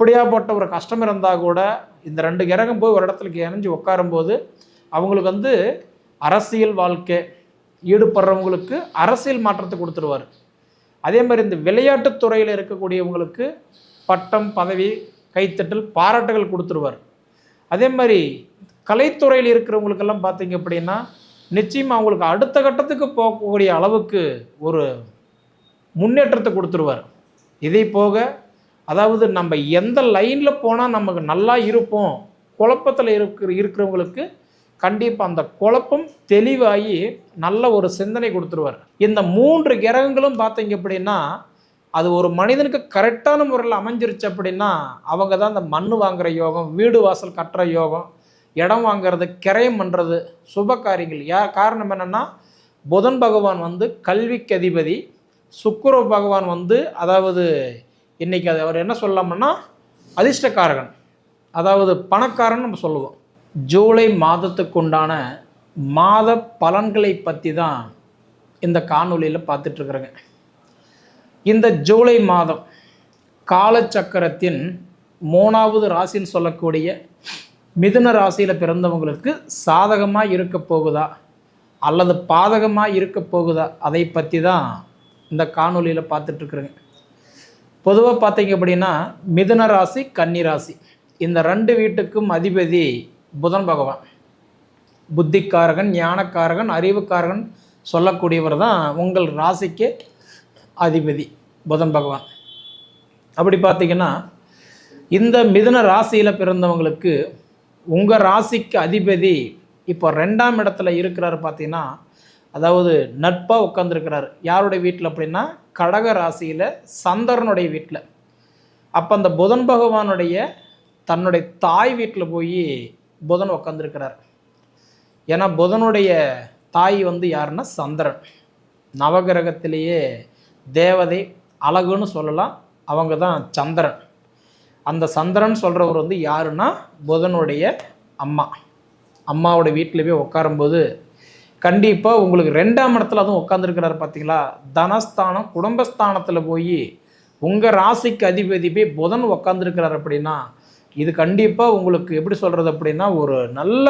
அப்படியாப்பட்ட ஒரு கஷ்டம் இருந்தால் கூட இந்த ரெண்டு கிரகம் போய் ஒரு இடத்துல இணைஞ்சு உட்காரும்போது அவங்களுக்கு வந்து அரசியல் வாழ்க்கை ஈடுபடுறவங்களுக்கு அரசியல் மாற்றத்தை கொடுத்துருவார். அதே மாதிரி இந்த விளையாட்டுத் துறையில் இருக்கக்கூடியவங்களுக்கு பட்டம் பதவி கைத்தட்டல் பாராட்டுகள் கொடுத்துருவார். அதே மாதிரி கலைத்துறையில் இருக்கிறவங்களுக்கெல்லாம் பார்த்தீங்க அப்படின்னா நிச்சயமாக அவங்களுக்கு அடுத்த கட்டத்துக்கு போகக்கூடிய அளவுக்கு ஒரு முன்னேற்றத்தை கொடுத்துருவார். இதை போக அதாவது நம்ம எந்த லைனில் போனால் நமக்கு நல்லா இருப்போம்? குழப்பத்தில் இருக்கிற இருக்கிறவங்களுக்கு கண்டிப்பாக அந்த குழப்பம் தெளிவாகி நல்ல ஒரு சிந்தனை கொடுத்துருவார். இந்த மூன்று கிரகங்களும் பார்த்தீங்க அப்படின்னா அது ஒரு மனிதனுக்கு கரெக்டான முறையில் அமைஞ்சிருச்சு அப்படின்னா அவங்க தான் அந்த மண் வாங்குற யோகம் வீடு வாசல் கட்டுற யோகம் இடம் வாங்குறது கிரயம் பண்ணுறது சுப காரியங்கள். யா காரணம் என்னென்னா புதன் பகவான் வந்து கல்விக்கு அதிபதி சுக்குர பகவான் வந்து அதாவது இன்றைக்கி அது அவர் என்ன சொல்லலாம்னா அதிர்ஷ்டக்காரகன். அதாவது பணக்காரன் நம்ம சொல்லுவோம். ஜூலை மாதத்துக்கு உண்டான மாத பலன்களை பற்றி தான் இந்த காணொலியில் பார்த்துட்ருக்குறேங்க. இந்த ஜூலை மாதம் காலச்சக்கரத்தின் மூணாவது ராசின்னு சொல்லக்கூடிய மிதுன ராசியில் பிறந்தவங்களுக்கு சாதகமாக இருக்க போகுதா? அல்லது பாதகமாக இருக்க போகுதா? அதை பற்றி தான் இந்த காணொலியில் பார்த்துட்ருக்குறேங்க. பொதுவாக பார்த்தீங்க அப்படின்னா மிதுன ராசி கன்னி ராசி. இந்த ரெண்டு வீட்டுக்கும் அதிபதி புதன் பகவான். புத்திக்காரகன் ஞானக்காரகன் அறிவுக்காரகன் சொல்லக்கூடியவர் தான் உங்கள் ராசிக்கு அதிபதி புதன் பகவான். அப்படி பார்த்தீங்கன்னா இந்த மிதுன ராசியில் பிறந்தவங்களுக்கு உங்கள் ராசிக்கு அதிபதி இப்போ ரெண்டாம் இடத்துல இருக்கிறாரு பார்த்தீங்கன்னா அதாவது நட்பாக உட்காந்துருக்கிறார் யாருடைய வீட்டில் அப்படின்னா கடக ராசியில் சந்திரனுடைய வீட்டில் அப்போ அந்த புதன் பகவானுடைய தன்னுடைய தாய் வீட்டில் போய் புதன் உட்காந்துருக்கிறார் ஏன்னா புதனுடைய தாய் வந்து யாருன்னா சந்திரன். நவகிரகத்திலேயே தேவதை அழகுன்னு சொல்லலாம். அவங்க தான் சந்திரன். அந்த சந்திரன் சொல்கிறவர் வந்து யாருன்னா புதனுடைய அம்மா. அம்மாவோட வீட்டில் போய் உட்காரும்போது கண்டிப்பாக உங்களுக்கு ரெண்டாம் இடத்துல அதுவும் உட்காந்துருக்கிறாரு பார்த்தீங்களா தனஸ்தானம் குடும்பஸ்தானத்தில் போய் உங்கள் ராசிக்கு அதிபதி போய் புதன் உட்காந்துருக்கிறார் அப்படின்னா இது கண்டிப்பாக உங்களுக்கு எப்படி சொல்கிறது அப்படின்னா ஒரு நல்ல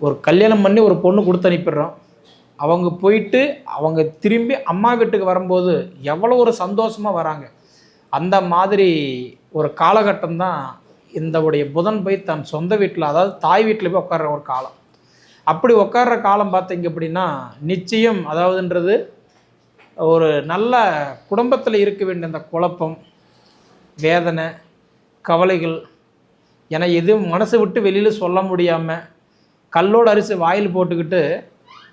ஒரு கல்யாணம் பண்ணி ஒரு பொண்ணு கொடுத்து அனுப்பிடுறோம். அவங்க போயிட்டு அவங்க திரும்பி அம்மா வீட்டுக்கு வரும்போது எவ்வளோ ஒரு சந்தோஷமாக வராங்க. அந்த மாதிரி ஒரு காலகட்டம் தான் இந்த உடைய புதன் போய் தன் சொந்த வீட்டில் அதாவது தாய் வீட்டில் போய் உட்கார்ற ஒரு காலம். அப்படி உட்கார்ற காலம் பார்த்தீங்க அப்படின்னா நிச்சயம் அதாவதுன்றது ஒரு நல்ல குடும்பத்தில் இருக்க வேண்டிய அந்த குழப்பம் வேதனை கவலைகள். என எதுவும் மனசை விட்டு வெளியில் சொல்ல முடியாமல் கல்லோட அரிசி வாயில் போட்டுக்கிட்டு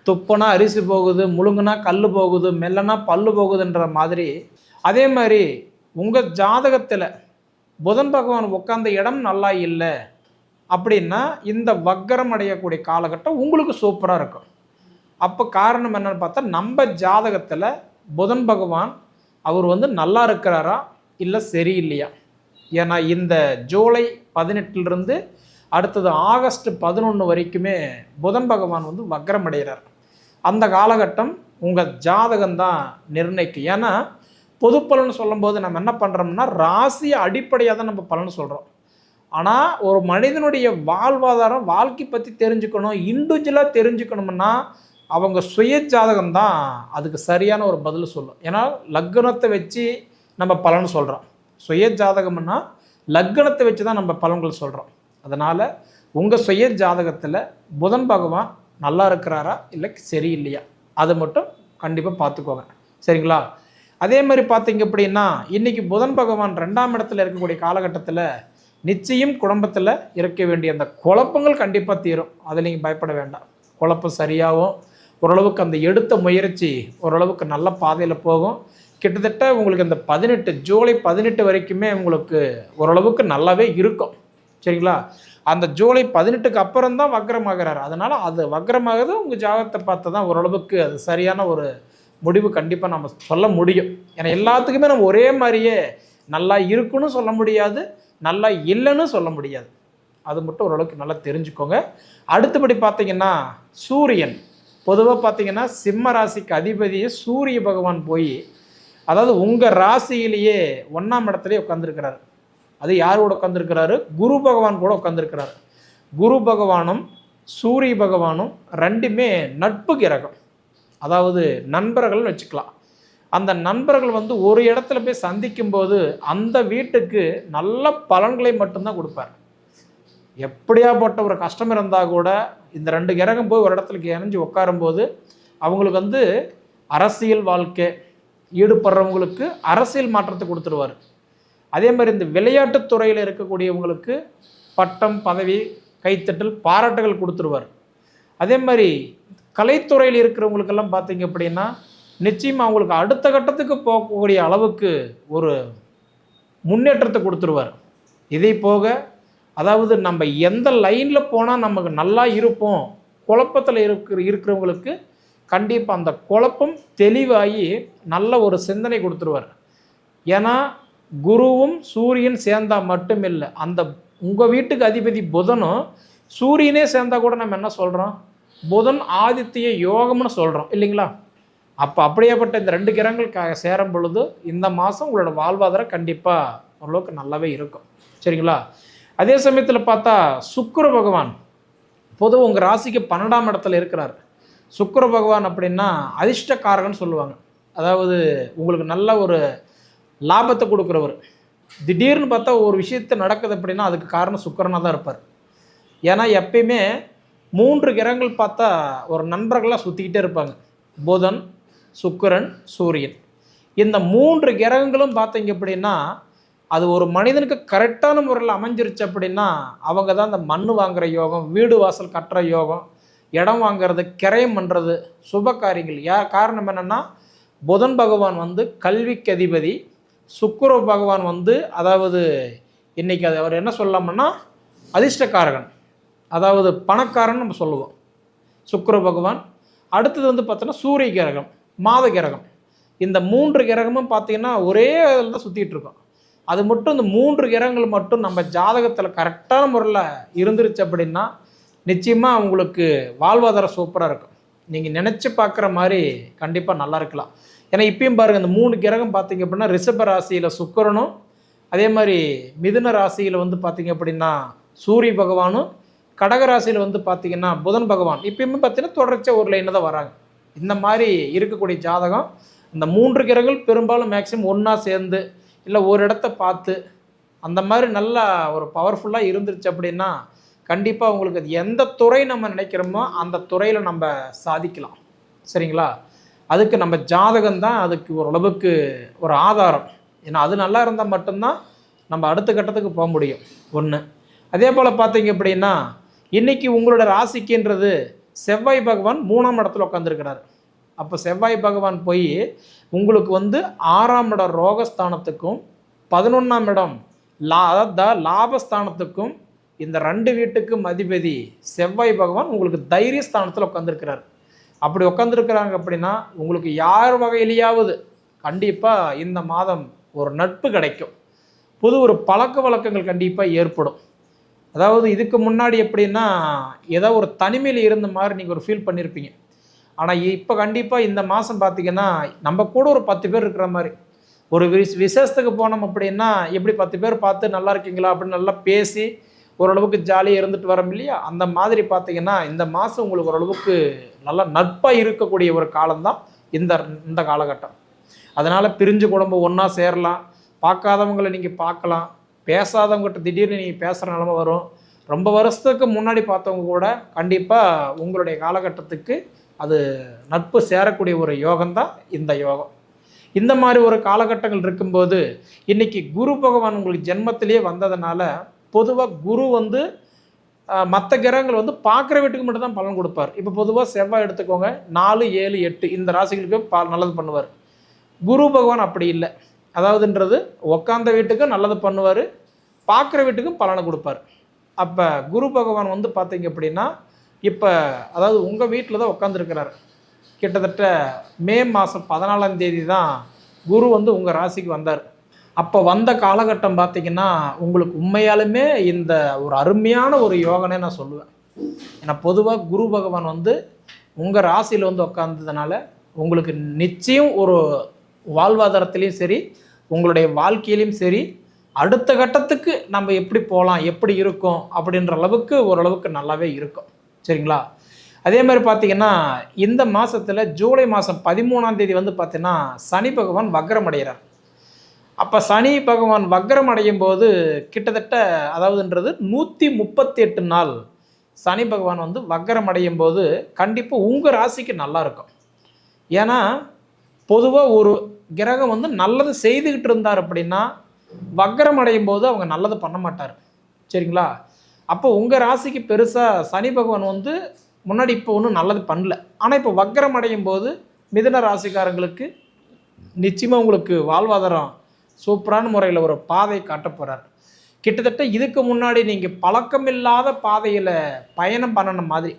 துப்பனா அரிசி போகுது முழுங்குனா கல் போகுது மெல்லனா பல்லு போகுதுன்ற மாதிரி. அதே மாதிரி உங்கள் ஜாதகத்தில் புதன் பகவான் உட்காந்த இடம் நல்லா இல்லை அப்படின்னா இந்த வக்கரம் அடையக்கூடிய காலகட்டம் உங்களுக்கு சூப்பராக இருக்கும். அப்போ காரணம் என்னன்னு பார்த்தா நம்ம ஜாதகத்தில் புதன் பகவான் அவர் வந்து நல்லா இருக்கிறாரா இல்லை சரியில்லையா? ஏன்னா இந்த ஜூலை பதினெட்டுலேருந்து அடுத்தது ஆகஸ்ட் பதினொன்று வரைக்குமே புதன் பகவான் வந்து வக்ரம் அடைகிறார். அந்த காலகட்டம் உங்கள் ஜாதகம் தான் நிர்ணயிக்கும். ஏன்னா பொது பலன் சொல்லும்போது நம்ம என்ன பண்ணுறோம்னா ராசியை அடிப்படையாக தான் நம்ம பலன் சொல்கிறோம் ஆனால் ஒரு மனிதனுடைய வாழ்வாதாரம் வாழ்க்கை பற்றி தெரிஞ்சுக்கணும் இண்டிவிஜுவலாக தெரிஞ்சுக்கணும்னா அவங்க சுய ஜாதகம் தான் அதுக்கு சரியான ஒரு பதில் சொல்லும். ஏன்னா லக்னத்தை வச்சு நம்ம பலன் சொல்கிறோம் சுய ஜாதகம்னா லக்னத்தை வச்சு தான் நம்ம பலன்கள் சொல்கிறோம் அதனால் உங்கள் சுய ஜாதகத்தில் புதன் பகவான் நல்லா இருக்கிறாரா இல்லை சரியில்லையா? அதை மட்டும் கண்டிப்பாக பார்த்துக்கோங்க சரிங்களா? அதே மாதிரி பார்த்தீங்க அப்படின்னா இன்றைக்கி புதன் பகவான் ரெண்டாம் இடத்துல இருக்கக்கூடிய காலகட்டத்தில் நிச்சயம் குடும்பத்தில் இருக்க வேண்டிய அந்த குழப்பங்கள் கண்டிப்பாக தீரும். அதை நீங்கள் பயப்பட வேண்டாம். குழப்பம் சரியாகும். ஓரளவுக்கு அந்த எடுத்த முயற்சி ஓரளவுக்கு நல்ல பாதையில் போகும். கிட்டத்தட்ட உங்களுக்கு இந்த பதினெட்டு ஜூலை பதினெட்டு வரைக்குமே உங்களுக்கு ஓரளவுக்கு நல்லாவே இருக்கும். சரிங்களா? அந்த ஜூலை பதினெட்டுக்கு அப்புறம் தான் வக்ரமாகிறார். அதனால் அது வக்ரமாகுது உங்கள் ஜாதகத்தை பார்த்து தான் ஓரளவுக்கு அது சரியான ஒரு முடிவு கண்டிப்பாக நம்ம சொல்ல முடியும். ஏன்னா எல்லாத்துக்குமே நம்ம ஒரே மாதிரியே நல்லா இருக்குன்னு சொல்ல முடியாது. நல்லா இல்லைன்னு சொல்ல முடியாது. அது மட்டும் ஓரளவுக்கு நல்லா தெரிஞ்சுக்கோங்க. அடுத்தபடி பார்த்தீங்கன்னா சூரியன். பொதுவாக பார்த்தீங்கன்னா சிம்ம ராசிக்கு அதிபதியே சூரிய பகவான் போய் அதாவது உங்கள் ராசியிலேயே ஒன்றாம் இடத்துலேயே உட்காந்துருக்கிறாரு அது யாரோட உட்காந்துருக்கிறாரு குரு பகவான் கூட உட்காந்துருக்கிறாரு குரு பகவானும் சூரிய பகவானும் ரெண்டுமே நட்பு கிரகம். அதாவது நண்பர்கள்னு வச்சுக்கலாம். அந்த நண்பர்கள் வந்து ஒரு இடத்துல போய் சந்திக்கும்போது அந்த வீட்டுக்கு நல்ல பலன்களை மட்டும்தான் கொடுப்பார். எப்படியாப்பட்ட ஒரு கஷ்டம் இருந்தால் கூட இந்த ரெண்டு கிரகம் போய் ஒரு இடத்துல இணைஞ்சு உட்காரும்போது அவங்களுக்கு வந்து அரசியல் வாழ்க்கை ஈடுபடுறவங்களுக்கு அரசியல் மாற்றத்தை கொடுத்துருவார். அதே மாதிரி இந்த விளையாட்டுத் துறையில் இருக்கக்கூடியவங்களுக்கு பட்டம் பதவி கைத்தட்டல் பாராட்டுகள் கொடுத்துருவார். அதே மாதிரி கலைத்துறையில் இருக்கிறவங்களுக்கெல்லாம் பார்த்தீங்க அப்படின்னா நிச்சயமாக அவங்களுக்கு அடுத்த கட்டத்துக்கு போகக்கூடிய அளவுக்கு ஒரு முன்னேற்றத்தை கொடுத்துருவார். இதை போக அதாவது நம்ம எந்த லைனில் போனால் நமக்கு நல்லா இருப்போம் குழப்பத்தில் இருக்கிற இருக்கிறவங்களுக்கு கண்டிப்பாக அந்த குழப்பம் தெளிவாகி நல்ல ஒரு சிந்தனை கொடுத்துருவார். ஏன்னா குருவும் சூரியன் சேர்ந்தா மட்டும் இல்லை அந்த உங்கள் வீட்டுக்கு அதிபதி புதனும் சூரியனே சேர்ந்தா கூட நம்ம என்ன சொல்கிறோம் புதன் ஆதித்ய யோகம்னு சொல்கிறோம் இல்லைங்களா? அப்போ அப்படியேப்பட்ட இந்த ரெண்டு கிரகங்கள் சேரும் பொழுது இந்த மாதம் உங்களோட வாழ்வாதாரம் கண்டிப்பாக ஓரளவுக்கு நல்லாவே இருக்கும். சரிங்களா? அதே சமயத்தில் பார்த்தா சுக்கர பகவான் பொதுவாக உங்கள் ராசிக்கு பன்னெண்டாம் இடத்துல இருக்கிறார். சுக்கர பகவான் அப்படின்னா அதிர்ஷ்டக்காரகன்னு சொல்லுவாங்க. அதாவது உங்களுக்கு நல்ல ஒரு லாபத்தை கொடுக்குறவர். திடீர்னு பார்த்தா ஒரு விஷயத்தை நடக்குது அப்படின்னா அதுக்கு காரணம் சுக்கரனாக தான் இருப்பார். ஏன்னா எப்பயுமே மூன்று கிரகங்கள் பார்த்தா ஒரு நண்பர்களாக சுற்றிக்கிட்டே இருப்பாங்க. புதன் சுக்கிரன் சூரியன். இந்த மூன்று கிரகங்களும் பார்த்தீங்க அப்படின்னா அது ஒரு மனிதனுக்கு கரெக்டான முறையில் அமைஞ்சிருச்சு அப்படின்னா அவங்க தான் இந்த மண் வாங்குகிற யோகம் வீடு வாசல் கட்டுற யோகம் இடம் வாங்குறது கிரயம் பண்ணுறது சுப காரியங்கள். யா காரணம் என்னென்னா புதன் பகவான் வந்து கல்விக்கு அதிபதி சுக்கிர பகவான் வந்து அதாவது இன்னைக்கு அது அவர் என்ன சொல்லலாம்னா அதிர்ஷ்டக்காரகன். அதாவது பணக்காரன் நம்ம சொல்லுவோம். சுக்கர பகவான். அடுத்தது வந்து பார்த்தோன்னா சூரிய கிரகம். மாத கிரகம். இந்த மூன்று கிரகமும் பார்த்தீங்கன்னா ஒரே இதில் தான் சுற்றிட்டுருக்கோம் அது மட்டும் இந்த மூன்று கிரகங்கள் மட்டும் நம்ம ஜாதகத்தில் கரெக்டான முறையில் இருந்துருச்சு அப்படின்னா நிச்சயமாக உங்களுக்கு வாழ்வாதாரம் சூப்பராக இருக்கும். நீங்கள் நினச்சி பார்க்குற மாதிரி கண்டிப்பாக நல்லா இருக்கலாம். ஏன்னா இப்பயும் பாருங்கள் இந்த மூணு கிரகம் பார்த்தீங்க அப்படின்னா ரிஷப ராசியில் சுக்கரனும் அதே மாதிரி மிதுன ராசியில் வந்து பார்த்தீங்க அப்படின்னா சூரிய பகவானும் கடக ராசியில் வந்து பார்த்தீங்கன்னா புதன் பகவான். இப்பயுமே பார்த்தீங்கன்னா தொடர்ச்சியாக ஒரு லைனில் தான் வராங்க. இந்த மாதிரி இருக்கக்கூடிய ஜாதகம் இந்த மூன்று கிரகங்கள் பெரும்பாலும் மேக்சிமம் ஒன்றா சேர்ந்து இல்லை ஒரு இடத்த பார்த்து அந்த மாதிரி நல்லா ஒரு பவர்ஃபுல்லாக இருந்துருச்சு அப்படின்னா கண்டிப்பாக உங்களுக்கு அது எந்த துறை நம்ம நினைக்கிறோமோ அந்த துறையில் நம்ம சாதிக்கலாம். சரிங்களா? அதுக்கு நம்ம ஜாதகம் தான் அதுக்கு ஓரளவுக்கு ஒரு ஆதாரம். ஏன்னா அது நல்லா இருந்தால் மட்டும்தான் நம்ம அடுத்த கட்டத்துக்கு போக முடியும். ஒன்று அதே போல் பார்த்தீங்க அப்படின்னா இன்னைக்கு உங்களோட ராசிக்குன்றது செவ்வாய் பகவான் மூணாம் இடத்துல உட்காந்துருக்கிறார் அப்போ செவ்வாய் பகவான் போய் உங்களுக்கு வந்து ஆறாம் இடம் ரோகஸ்தானத்துக்கும் பதினொன்றாம் இடம் லா அதாவது லாபஸ்தானத்துக்கும் இந்த ரெண்டு வீட்டுக்கும் அதிபதி செவ்வாய் பகவான் உங்களுக்கு தைரியஸ்தானத்தில் உட்காந்துருக்கிறார் அப்படி உட்காந்துருக்கிறாங்க அப்படின்னா உங்களுக்கு யார் வகையிலேயாவது கண்டிப்பாக இந்த மாதம் ஒரு நட்பு கிடைக்கும். புது ஒரு பழக்க வழக்கங்கள் கண்டிப்பாக ஏற்படும். அதாவது இதுக்கு முன்னாடி எப்படின்னா ஏதோ ஒரு தனிமையில் இருந்த மாதிரி நீங்கள் ஒரு ஃபீல் பண்ணியிருப்பீங்க ஆனால் இப்போ கண்டிப்பாக இந்த மாதம் பார்த்தீங்கன்னா நம்ம கூட ஒரு பத்து பேர் இருக்கிற மாதிரி. ஒரு விஸ் விசேஷத்துக்கு போனோம் அப்படின்னா எப்படி பத்து பேர் பார்த்து நல்லா இருக்கீங்களா அப்படின்னு நல்லா பேசி ஓரளவுக்கு ஜாலியாக இருந்துட்டு வரோம் இல்லையா? அந்த மாதிரி பார்த்தீங்கன்னா இந்த மாதம் உங்களுக்கு ஓரளவுக்கு நல்லா நட்பாக இருக்கக்கூடிய ஒரு காலம்தான் இந்த இந்த காலகட்டம். அதனால் பிரிஞ்சு குடும்பம் ஒன்றா சேரலாம். பார்க்காதவங்களை நீங்கள் பார்க்கலாம். பேசாதவங்ககிட்ட திடீர்னு நீங்கள் பேசுகிற நிலமை வரும். ரொம்ப வருஷத்துக்கு முன்னாடி பார்த்தவங்க கூட கண்டிப்பாக உங்களுடைய காலகட்டத்துக்கு அது நட்பு சேரக்கூடிய ஒரு யோகம்தான் இந்த யோகம். இந்த மாதிரி ஒரு காலகட்டங்கள் இருக்கும்போது இன்னைக்கு குரு பகவான் உங்களுக்கு ஜென்மத்திலேயே வந்ததுனால பொதுவாக குரு வந்து மற்ற கிரகங்கள் வந்து பார்க்குற வீட்டுக்கு மட்டும் தான் பலன் கொடுப்பார். இப்போ பொதுவாக செவ்வாய் எடுத்துக்கோங்க நாலு ஏழு எட்டு இந்த ராசிகளுக்கு ப நல்லது பண்ணுவார். குரு பகவான் அப்படி இல்லை. அதாவதுன்றது உக்காந்த வீட்டுக்கும் நல்லது பண்ணுவார் பார்க்குற வீட்டுக்கும் பலனை கொடுப்பார். அப்போ குரு பகவான் வந்து பார்த்தீங்க அப்படின்னா இப்போ அதாவது உங்கள் வீட்டில் தான் உட்காந்துருக்கிறார் கிட்டத்தட்ட மே மாதம் பதினாலாம் தேதி தான் குரு வந்து உங்கள் ராசிக்கு வந்தார். அப்போ வந்த காலகட்டம் பார்த்தீங்கன்னா உங்களுக்கு உண்மையாலுமே இந்த ஒரு அருமையான ஒரு யோகனே நான் சொல்லுவேன். ஏன்னா பொதுவாக குரு பகவான் வந்து உங்கள் ராசியில் வந்து உட்காந்ததுனால உங்களுக்கு நிச்சயம் ஒரு வாழ்வாதாரத்துலேயும் சரி உங்களுடைய வாழ்க்கையிலையும் சரி அடுத்த கட்டத்துக்கு நம்ம எப்படி போகலாம் எப்படி இருக்கும் அப்படின்ற அளவுக்கு ஓரளவுக்கு நல்லாவே இருக்கும். சரிங்களா? அதே மாதிரி பார்த்தீங்கன்னா இந்த மாதத்தில் ஜூலை மாதம் பதிமூணாம் தேதி வந்து பார்த்தீங்கன்னா சனி பகவான் வக்ரம் அடைகிறார் அப்போ சனி பகவான் வக்ரம் அடையும் போது கிட்டத்தட்ட அதாவதுன்றது நூற்றி முப்பத்தி எட்டு நாள் சனி பகவான் வந்து வக்ரம் அடையும் போது கண்டிப்பாக உங்கள் ராசிக்கு நல்லா இருக்கும். ஏன்னா பொதுவாக ஒரு கிரகம் வந்து நல்லது செய்துக்கிட்டு இருந்தார் அப்படின்னா வக்ரம் அடையும் போது அவங்க நல்லது பண்ண மாட்டார். சரிங்களா? அப்போ உங்கள் ராசிக்கு பெருசாக சனி பகவான் வந்து முன்னாடி இப்போ ஒன்றும் நல்லது பண்ணல. ஆனால் இப்போ வக்ரம் அடையும் போது மிதுன ராசிக்காரங்களுக்கு நிச்சயமாக உங்களுக்கு வாழ்வாதாரம் சூப்பரான முறையில் ஒரு பாதை காட்ட போகிறார் கிட்டத்தட்ட இதுக்கு முன்னாடி நீங்கள் பழக்கமில்லாத பாதையில் பயணம் பண்ணன மாதிரி